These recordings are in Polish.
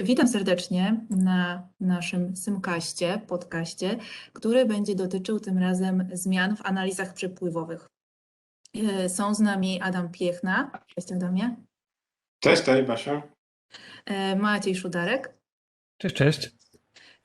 Witam serdecznie na naszym Symkaście, podcaście, który będzie dotyczył tym razem zmian w analizach przepływowych. E, Są z nami Adam Piechna. Cześć Adamie. Cześć, cześć Basia. E, Maciej Szudarek, Cześć, cześć.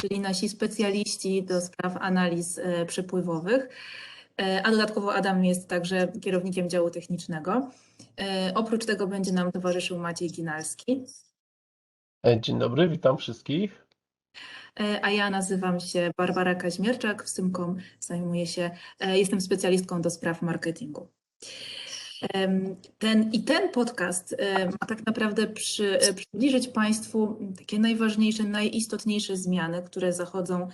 czyli nasi specjaliści do spraw analiz e, przepływowych. A dodatkowo Adam jest także kierownikiem działu technicznego. Oprócz tego będzie nam towarzyszył Maciej Ginalski. E, Dzień dobry, witam wszystkich. E, A ja nazywam się Barbara Kaźmierczak, w Symkom zajmuję się, e, jestem specjalistką do spraw marketingu. Ten, I ten podcast ma tak naprawdę przy, przybliżyć Państwu takie najważniejsze, najistotniejsze zmiany, które zachodzą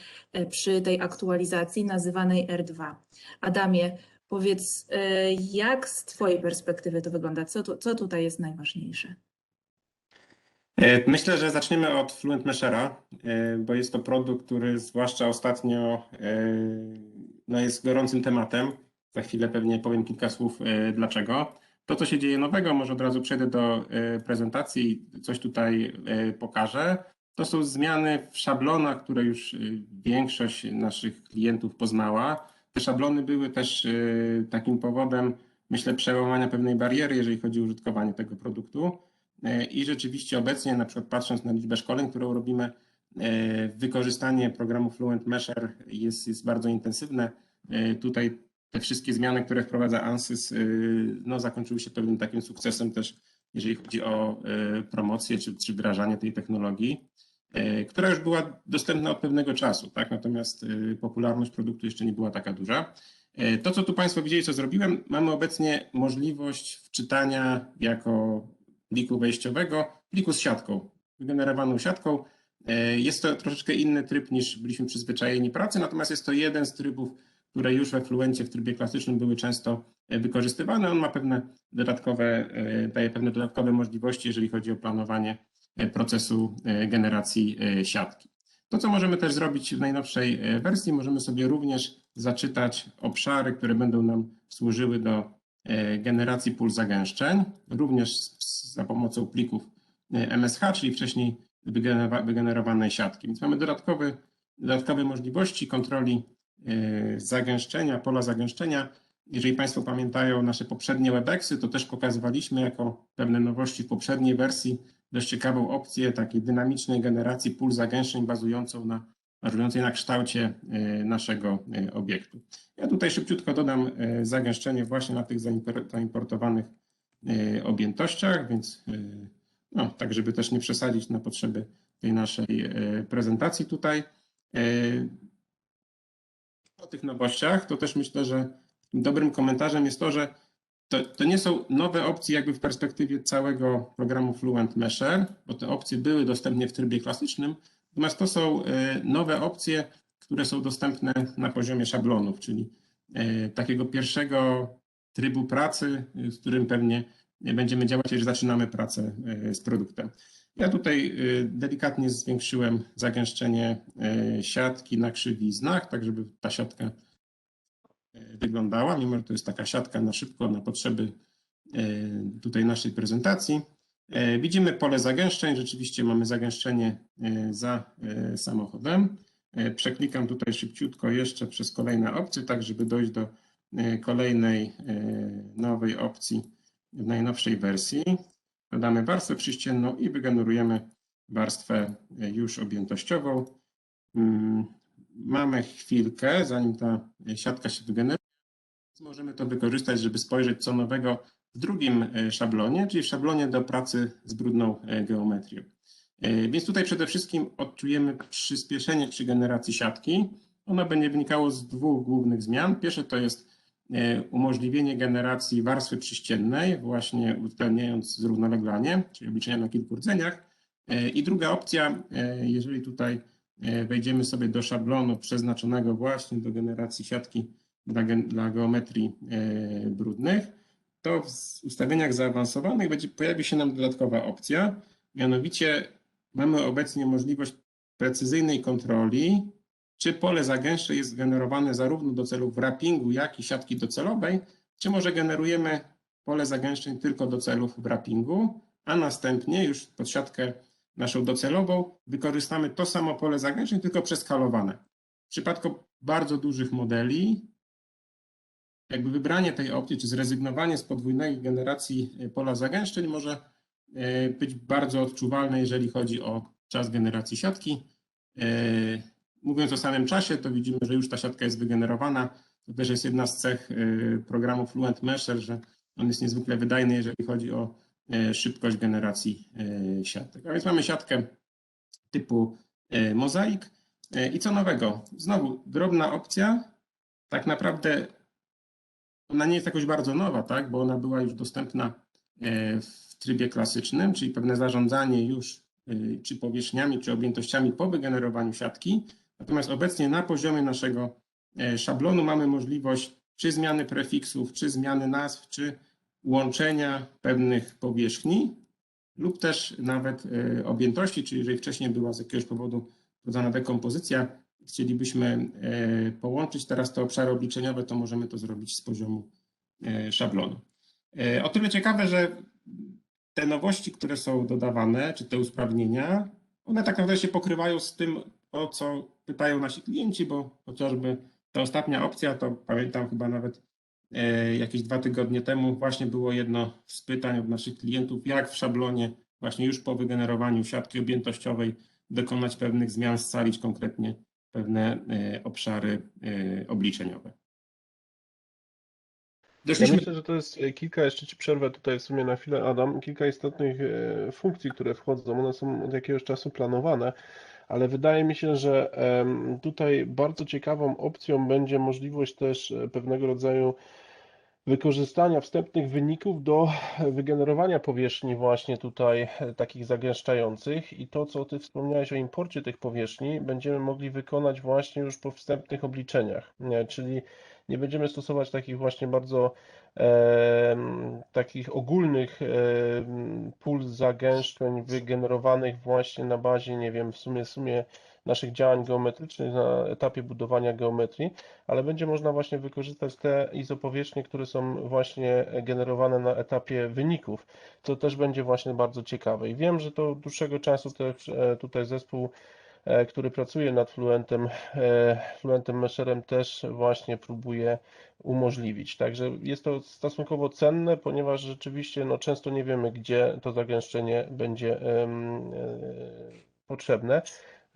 przy tej aktualizacji nazywanej R2. Adamie, powiedz, jak z Twojej perspektywy to wygląda? Co, co tutaj jest najważniejsze? E, Myślę, że zaczniemy od Fluent Meshera, e, bo jest to produkt, który zwłaszcza ostatnio e, no jest gorącym tematem. Za chwilę pewnie powiem kilka słów dlaczego. To, co się dzieje nowego, może od razu przejdę do prezentacji, coś tutaj pokażę. To są zmiany w szablonach, które już większość naszych klientów poznała. Te szablony były też takim powodem, myślę, przełamania pewnej bariery, jeżeli chodzi o użytkowanie tego produktu. E, I rzeczywiście obecnie, na przykład patrząc na liczbę szkoleń, którą robimy, e, wykorzystanie programu Fluent Mesher jest, jest bardzo intensywne. E, Tutaj te wszystkie zmiany, które wprowadza ANSYS, no, zakończyły się pewnym takim sukcesem też, jeżeli chodzi o promocję czy, czy wdrażanie tej technologii, która już była dostępna od pewnego czasu, tak? Natomiast popularność produktu jeszcze nie była taka duża. To, co tu Państwo widzieli, co zrobiłem, mamy obecnie możliwość wczytania jako pliku wejściowego, pliku z siatką, wygenerowaną siatką. E, Jest to troszeczkę inny tryb niż byliśmy przyzwyczajeni pracy, natomiast jest to jeden z trybów, które już we Fluencie w trybie klasycznym były często e, wykorzystywane. On ma pewne dodatkowe, e, daje pewne dodatkowe możliwości, jeżeli chodzi o planowanie procesu generacji siatki. To, co możemy też zrobić w najnowszej wersji, możemy sobie również zaczytać obszary, które będą nam służyły do generacji pól zagęszczeń, również za pomocą plików e, MSH, czyli wcześniej wygenerowa- wygenerowanej siatki. Więc mamy dodatkowy, dodatkowe możliwości kontroli e, zagęszczenia, pola zagęszczenia. Jeżeli Państwo pamiętają nasze poprzednie WebExy, to też pokazywaliśmy jako pewne nowości w poprzedniej wersji dość ciekawą opcję takiej dynamicznej generacji pól zagęszczeń bazującą na, bazującej na kształcie e, naszego e, obiektu. Ja tutaj szybciutko dodam e, zagęszczenie właśnie na tych zaimpor- zaimportowanych objętościach, więc no, tak, żeby też nie przesadzić na potrzeby tej naszej prezentacji tutaj. O tych nowościach, to też myślę, że dobrym komentarzem jest to, że to, to nie są nowe opcje jakby w perspektywie całego programu Fluent Mesher, bo te opcje były dostępne w trybie klasycznym, natomiast to są e, nowe opcje, które są dostępne na poziomie szablonów, czyli e, takiego pierwszego trybu pracy, e, z którym pewnie będziemy działać, jeżeli zaczynamy pracę z produktem. Ja tutaj delikatnie zwiększyłem zagęszczenie siatki na krzywiznach, tak żeby ta siatka wyglądała, mimo że to jest taka siatka na szybko, na potrzeby tutaj naszej prezentacji. E, Widzimy pole zagęszczeń, rzeczywiście mamy zagęszczenie e, za e, samochodem. Przeklikam tutaj szybciutko jeszcze przez kolejne opcje, tak żeby dojść do kolejnej nowej opcji w najnowszej wersji. Dodamy warstwę przyścienną i wygenerujemy warstwę już objętościową. Mm, Mamy chwilkę, zanim ta siatka się wygeneruje. Możemy to wykorzystać, żeby spojrzeć co nowego w drugim e, szablonie, czyli w szablonie do pracy z brudną e, geometrią. E, Więc tutaj przede wszystkim odczujemy przyspieszenie przy generacji siatki. Ono będzie wynikało z dwóch głównych zmian. Pierwsze to jest umożliwienie generacji warstwy przyściennej, właśnie uwzględniając zrównoleglanie, czyli obliczenia na kilku rdzeniach. I druga opcja, jeżeli tutaj wejdziemy sobie do szablonu przeznaczonego właśnie do generacji siatki dla, dla geometrii brudnych, to w ustawieniach zaawansowanych będzie, pojawi się nam dodatkowa opcja, mianowicie mamy obecnie możliwość precyzyjnej kontroli, czy pole zagęszcze jest generowane zarówno do celów wrappingu, jak i siatki docelowej, czy może generujemy pole zagęszczeń tylko do celów wrappingu, a następnie już pod siatkę naszą docelową, wykorzystamy to samo pole zagęszczeń, tylko przeskalowane. W przypadku bardzo dużych modeli, jakby wybranie tej opcji, czy zrezygnowanie z podwójnej generacji e, pola zagęszczeń może e, być bardzo odczuwalne, jeżeli chodzi o czas generacji siatki. E, Mówiąc o samym czasie, to widzimy, że już ta siatka jest wygenerowana. To też jest jedna z cech programu Fluent Mesher, że on jest niezwykle wydajny, jeżeli chodzi o szybkość generacji siatek. A więc mamy siatkę typu mozaik. I co nowego? Znowu drobna opcja. Tak naprawdę ona nie jest jakoś bardzo nowa, tak? bo ona była już dostępna e, w trybie klasycznym, czyli pewne zarządzanie już e, czy powierzchniami, czy objętościami po wygenerowaniu siatki. Natomiast obecnie na poziomie naszego e, szablonu mamy możliwość czy zmiany prefiksów, czy zmiany nazw, czy łączenia pewnych powierzchni lub też nawet objętości, czyli jeżeli wcześniej była z jakiegoś powodu wprowadzona dekompozycja, chcielibyśmy e, połączyć teraz te obszary obliczeniowe, to możemy to zrobić z poziomu e, szablonu. E, O tyle ciekawe, że te nowości, które są dodawane, czy te usprawnienia, one tak naprawdę się pokrywają z tym, o co pytają nasi klienci, bo chociażby ta ostatnia opcja, to pamiętam chyba nawet jakieś dwa tygodnie temu właśnie było jedno z pytań od naszych klientów, jak w szablonie właśnie już po wygenerowaniu siatki objętościowej dokonać pewnych zmian, scalić konkretnie pewne e, obszary e, obliczeniowe. Ja myślę, że to jest e, kilka, jeszcze Ci przerwę tutaj w sumie na chwilę, Adam, kilka istotnych funkcji, które wchodzą. One są od jakiegoś czasu planowane, ale wydaje mi się, że tutaj bardzo ciekawą opcją będzie możliwość też pewnego rodzaju wykorzystania wstępnych wyników do wygenerowania powierzchni właśnie tutaj e, takich zagęszczających i to, co Ty wspomniałeś o imporcie tych powierzchni, będziemy mogli wykonać właśnie już po wstępnych obliczeniach, nie? czyli nie będziemy stosować takich właśnie bardzo em, takich ogólnych em, pól zagęszczeń wygenerowanych właśnie na bazie, nie wiem, w sumie, w sumie naszych działań geometrycznych na etapie budowania geometrii, ale będzie można właśnie wykorzystać te izopowierzchnie, które są właśnie generowane na etapie wyników, co też będzie właśnie bardzo ciekawe. I wiem, że to od dłuższego czasu też e, tutaj zespół, e, który pracuje nad Fluentem, e, Fluentem Mesherem też właśnie próbuje umożliwić. Także jest to stosunkowo cenne, ponieważ rzeczywiście no, często nie wiemy, gdzie to zagęszczenie będzie potrzebne.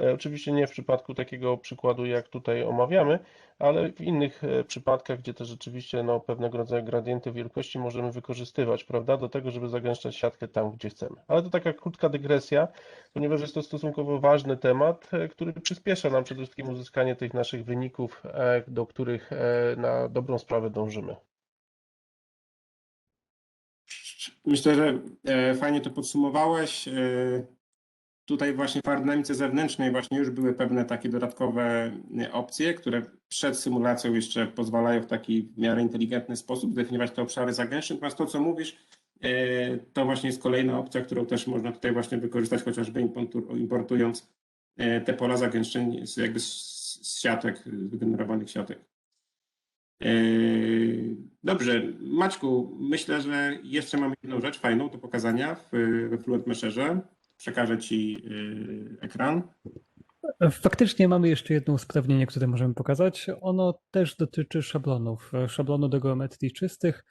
E, Oczywiście nie w przypadku takiego przykładu, jak tutaj omawiamy, ale w innych e, przypadkach, gdzie te rzeczywiście no, pewnego rodzaju gradienty wielkości możemy wykorzystywać, prawda, do tego, żeby zagęszczać siatkę tam, gdzie chcemy. Ale to taka krótka dygresja, ponieważ jest to stosunkowo ważny temat, e, który przyspiesza nam przede wszystkim uzyskanie tych naszych wyników, do których na dobrą sprawę dążymy. Myślę, że fajnie to podsumowałeś. Tutaj właśnie w aerodynamice zewnętrznej właśnie już były pewne takie dodatkowe e, opcje, które przed symulacją jeszcze pozwalają w taki w miarę inteligentny sposób zdefiniować te obszary zagęszczeń. Natomiast to, co mówisz, e, to właśnie jest kolejna opcja, którą też można tutaj właśnie wykorzystać, chociażby importu- importując e, te pola zagęszczeń z, jakby z, siatek, z wygenerowanych siatek. Dobrze, Maćku, myślę, że jeszcze mamy jedną rzecz fajną do pokazania w, we Fluent Mesherze. Przekażę Ci y, ekran. Faktycznie mamy jeszcze jedno usprawnienie, które możemy pokazać. Ono też dotyczy szablonów, szablonu do geometrii czystych.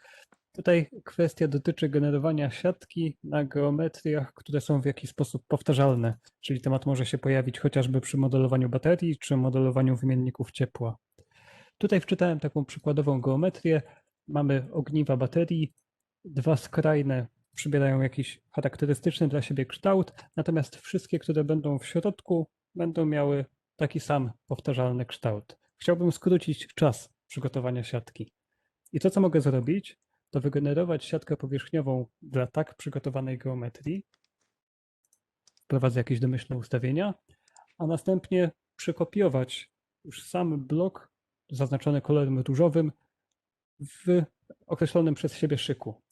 Tutaj kwestia dotyczy generowania siatki na geometriach, które są w jakiś sposób powtarzalne, czyli temat może się pojawić chociażby przy modelowaniu baterii czy modelowaniu wymienników ciepła. Tutaj wczytałem taką przykładową geometrię. Mamy ogniwa baterii, dwa skrajne przybierają jakiś charakterystyczny dla siebie kształt, natomiast wszystkie, które będą w środku, będą miały taki sam powtarzalny kształt. Chciałbym skrócić czas przygotowania siatki. I to, co mogę zrobić, to wygenerować siatkę powierzchniową dla tak przygotowanej geometrii. Wprowadzę jakieś domyślne ustawienia, a następnie przekopiować już sam blok zaznaczony kolorem różowym w określonym przez siebie szyku.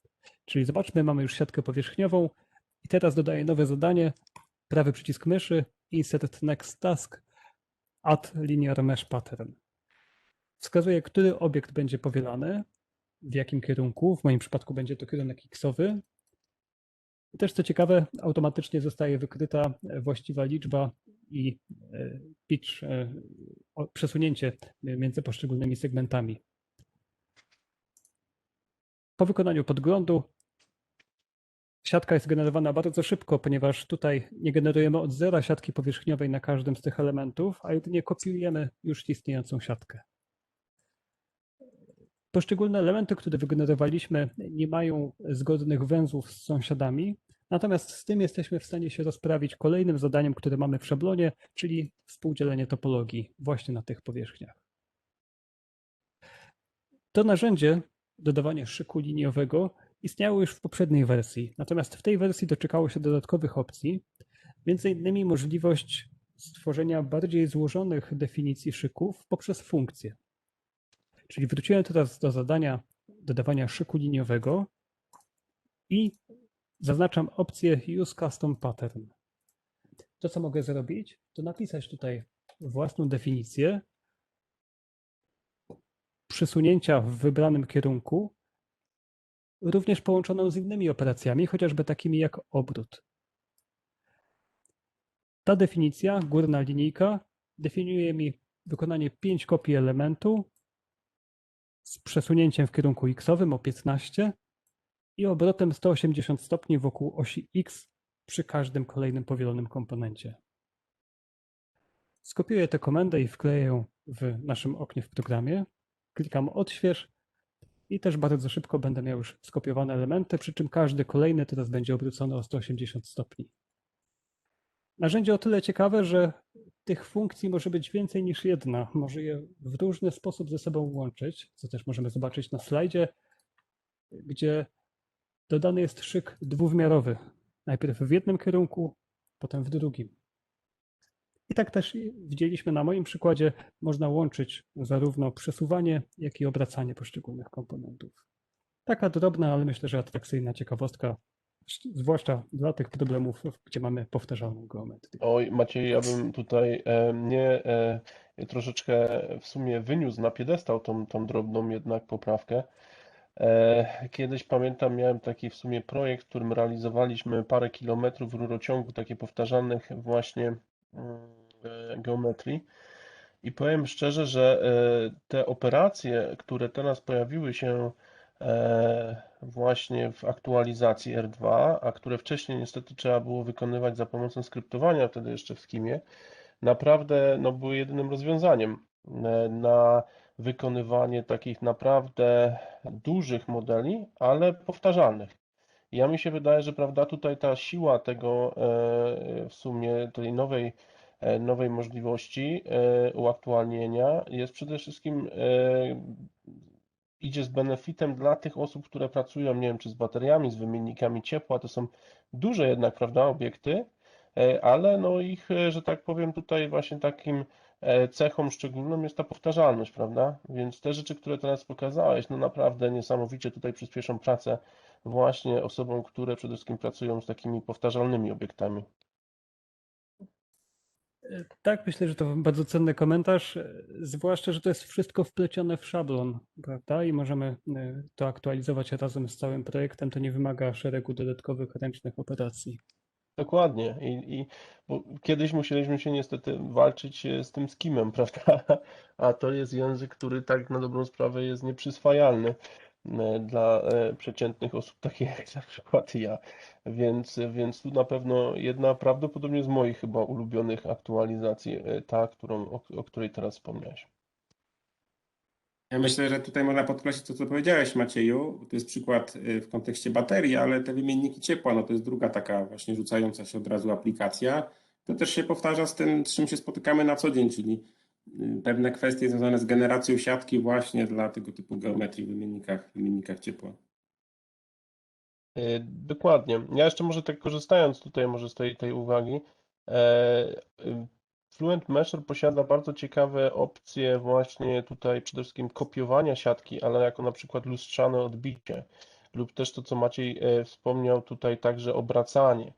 Czyli zobaczmy, mamy już siatkę powierzchniową i teraz dodaję nowe zadanie, prawy przycisk myszy, insert next task, add linear mesh pattern. Wskazuję, który obiekt będzie powielany, w jakim kierunku, w moim przypadku będzie to kierunek xowy. I też co ciekawe, automatycznie zostaje wykryta właściwa liczba i e, pitch, e, przesunięcie między poszczególnymi segmentami. Po wykonaniu podglądu siatka jest generowana bardzo szybko, ponieważ tutaj nie generujemy od zera siatki powierzchniowej na każdym z tych elementów, a jedynie kopiujemy już istniejącą siatkę. Poszczególne elementy, które wygenerowaliśmy, nie mają zgodnych węzłów z sąsiadami, natomiast z tym jesteśmy w stanie się rozprawić kolejnym zadaniem, które mamy w szablonie, czyli współdzielenie topologii właśnie na tych powierzchniach. To narzędzie, dodawanie szyku liniowego, istniało już w poprzedniej wersji, natomiast w tej wersji doczekało się dodatkowych opcji, między innymi możliwość stworzenia bardziej złożonych definicji szyków poprzez funkcje. Czyli wróciłem teraz do zadania dodawania szyku liniowego i zaznaczam opcję Use Custom Pattern. To, co mogę zrobić, to napisać tutaj własną definicję przesunięcia w wybranym kierunku, również połączoną z innymi operacjami, chociażby takimi jak obrót. Ta definicja, górna linijka, definiuje mi wykonanie 5 kopii elementu z przesunięciem w kierunku x-owym o 15 i obrotem 180 stopni wokół osi x przy każdym kolejnym powielonym komponencie. Skopiuję tę komendę i wkleję ją w naszym oknie w programie. Klikam odśwież i też bardzo szybko będę miał już skopiowane elementy, przy czym każdy kolejny teraz będzie obrócony o 180 stopni. Narzędzie o tyle ciekawe, że tych funkcji może być więcej niż jedna. Może je w różny sposób ze sobą łączyć, co też możemy zobaczyć na slajdzie, gdzie dodany jest szyk dwuwymiarowy. Najpierw w jednym kierunku, potem w drugim. I tak też widzieliśmy na moim przykładzie, można łączyć zarówno przesuwanie, jak i obracanie poszczególnych komponentów. Taka drobna, ale myślę, że atrakcyjna ciekawostka, zwłaszcza dla tych problemów, gdzie mamy powtarzalną geometrię. Oj, Maciej, ja bym tutaj e, mnie e, troszeczkę w sumie wyniósł na piedestał tą, tą drobną jednak poprawkę. E, Kiedyś pamiętam, miałem taki w sumie projekt, w którym realizowaliśmy parę kilometrów rurociągu, takie powtarzalnych właśnie geometrii. I powiem szczerze, że e, te operacje, które teraz pojawiły się e, właśnie w aktualizacji R2, a które wcześniej niestety trzeba było wykonywać za pomocą skryptowania, wtedy jeszcze w Schemie, naprawdę no, były jedynym rozwiązaniem e, na wykonywanie takich naprawdę dużych modeli, ale powtarzalnych. Ja mi się wydaje, że prawda, tutaj ta siła tego e, w sumie tej nowej, e, nowej możliwości e, uaktualnienia jest przede wszystkim e, idzie z benefitem dla tych osób, które pracują, nie wiem, czy z bateriami, z wymiennikami ciepła, to są duże jednak, prawda, obiekty, e, ale no ich, e, że tak powiem, tutaj właśnie takim e, cechą szczególną jest ta powtarzalność, prawda? Więc te rzeczy, które teraz pokazałeś, no naprawdę niesamowicie tutaj przyspieszą pracę właśnie osobom, które przede wszystkim pracują z takimi powtarzalnymi obiektami. Tak, myślę, że to bardzo cenny komentarz, zwłaszcza, że to jest wszystko wplecione w szablon, prawda? I możemy e, to aktualizować razem z całym projektem. To nie wymaga szeregu dodatkowych ręcznych operacji. Dokładnie. I, i bo kiedyś musieliśmy się niestety walczyć e, z tym skimem, prawda? A to jest język, który tak na dobrą sprawę jest nieprzyswajalny dla e, przeciętnych osób, takich jak na przykład ja. Więc, więc tu na pewno jedna prawdopodobnie z moich chyba ulubionych aktualizacji, e, ta, którą, o, o której teraz wspomniałeś. Ja myślę, że tutaj można podkreślić to, co powiedziałeś, Macieju. To jest przykład w kontekście baterii, ale te wymienniki ciepła, no to jest druga taka właśnie rzucająca się od razu aplikacja. To też się powtarza z tym, z czym się spotykamy na co dzień, czyli pewne kwestie związane z generacją siatki właśnie dla tego typu geometrii w wymiennikach, wymiennikach ciepła. E, Dokładnie. Ja jeszcze może tak korzystając tutaj może z tej, tej uwagi, e, y, Fluent Mesher posiada bardzo ciekawe opcje właśnie tutaj przede wszystkim kopiowania siatki, ale jako na przykład lustrzane odbicie lub też to, co Maciej e, wspomniał tutaj także obracanie.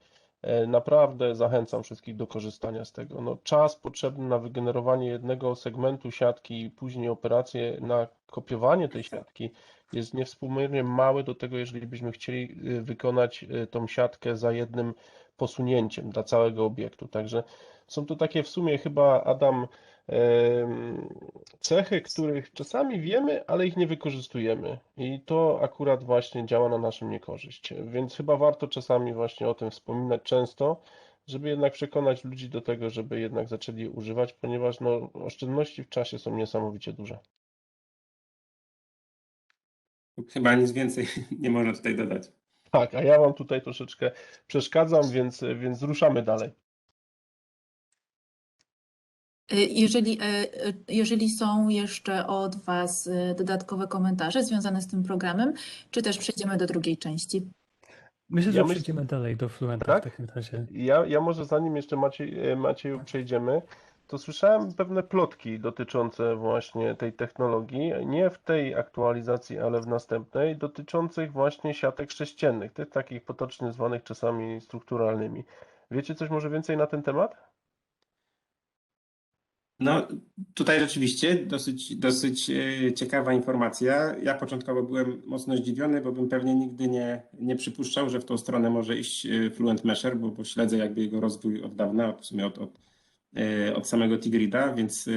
E, Naprawdę zachęcam wszystkich do korzystania z tego. No, czas potrzebny na wygenerowanie jednego segmentu siatki i później operacje na kopiowanie tej siatki jest niewspółmiernie mały do tego, jeżeli byśmy chcieli y, wykonać y, tą siatkę za jednym posunięciem dla całego obiektu. Także są to takie w sumie chyba, Adam, cechy, których czasami wiemy, ale ich nie wykorzystujemy. I to akurat właśnie działa na naszą niekorzyść. Więc chyba warto czasami właśnie o tym wspominać często, żeby jednak przekonać ludzi do tego, żeby jednak zaczęli używać, ponieważ no, oszczędności w czasie są niesamowicie duże. Chyba nic więcej nie można tutaj dodać. Tak, a ja wam tutaj troszeczkę przeszkadzam, więc, więc ruszamy dalej. E, Jeżeli, e, e, jeżeli są jeszcze od Was e, dodatkowe komentarze związane z tym programem, czy też przejdziemy do drugiej części? Myślę, że Ja myśl- przejdziemy dalej do Fluenta Tak? w takim razie. Ja, ja może zanim jeszcze Maciej, e, Macieju przejdziemy, to słyszałem pewne plotki dotyczące właśnie tej technologii, nie w tej aktualizacji, ale w następnej, dotyczących właśnie siatek sześciennych, tych takich potocznie zwanych czasami strukturalnymi. Wiecie coś może więcej na ten temat? No, tutaj rzeczywiście dosyć, dosyć e, ciekawa informacja. Ja początkowo byłem mocno zdziwiony, bo bym pewnie nigdy nie, nie przypuszczał, że w tą stronę może iść e, Fluent Mesher, bo, bo śledzę jakby jego rozwój od dawna, w sumie od, od, e, od samego Tigrida, więc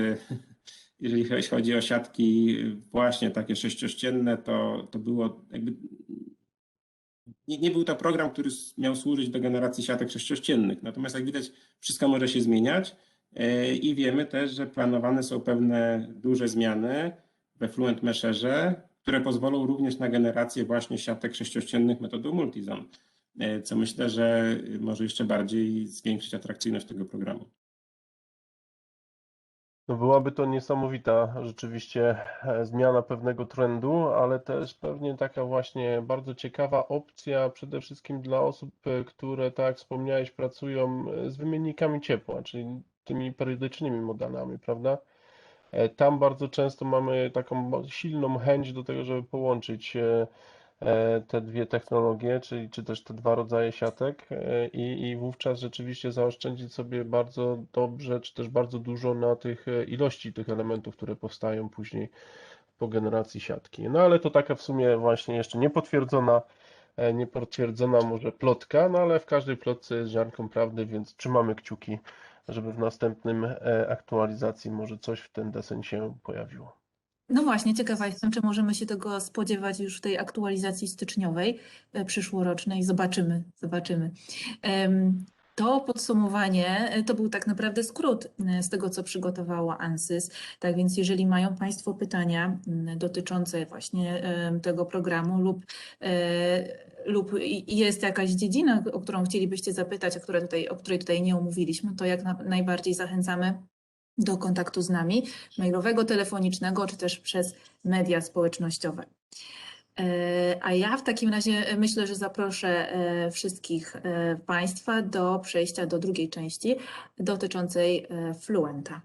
jeżeli chodzi o siatki właśnie takie sześciościenne, to, to było jakby nie, nie był to program, który miał służyć do generacji siatek sześciościennych. Natomiast jak widać, wszystko może się zmieniać i wiemy też, że planowane są pewne duże zmiany we Fluent Mesherze, które pozwolą również na generację właśnie siatek sześciościennych metodą Multizone, e, co myślę, że może jeszcze bardziej zwiększyć atrakcyjność tego programu. No byłaby to niesamowita rzeczywiście e, zmiana pewnego trendu, ale też pewnie taka właśnie bardzo ciekawa opcja przede wszystkim dla osób, e, które, tak jak wspomniałeś, pracują e, z wymiennikami ciepła, czyli tymi periodycznymi modelami, prawda? E, Tam bardzo często mamy taką silną chęć do tego, żeby połączyć e, e, te dwie technologie, czyli czy też te dwa rodzaje siatek i, i wówczas rzeczywiście zaoszczędzić sobie bardzo dobrze, czy też bardzo dużo na tych ilości tych elementów, które powstają później po generacji siatki. No ale to taka w sumie właśnie jeszcze niepotwierdzona, niepotwierdzona może plotka, no ale w każdej plotce jest ziarnką prawdy, więc trzymamy kciuki, żeby w następnym e, aktualizacji może coś w ten deseń się pojawiło. No właśnie, ciekawa jestem, czy możemy się tego spodziewać już w tej aktualizacji styczniowej, e, przyszłorocznej. Zobaczymy, zobaczymy. To podsumowanie e, to był tak naprawdę skrót z tego, co przygotowała ANSYS. Tak więc, jeżeli mają Państwo pytania dotyczące właśnie tego programu lub, lub jest jakaś dziedzina, o którą chcielibyście zapytać, a która tutaj, o której tutaj nie omówiliśmy, to jak na, najbardziej zachęcamy do kontaktu z nami mailowego, telefonicznego, czy też przez media społecznościowe. E, A ja w takim razie myślę, że zaproszę e, wszystkich e, Państwa do przejścia do drugiej części dotyczącej Fluenta.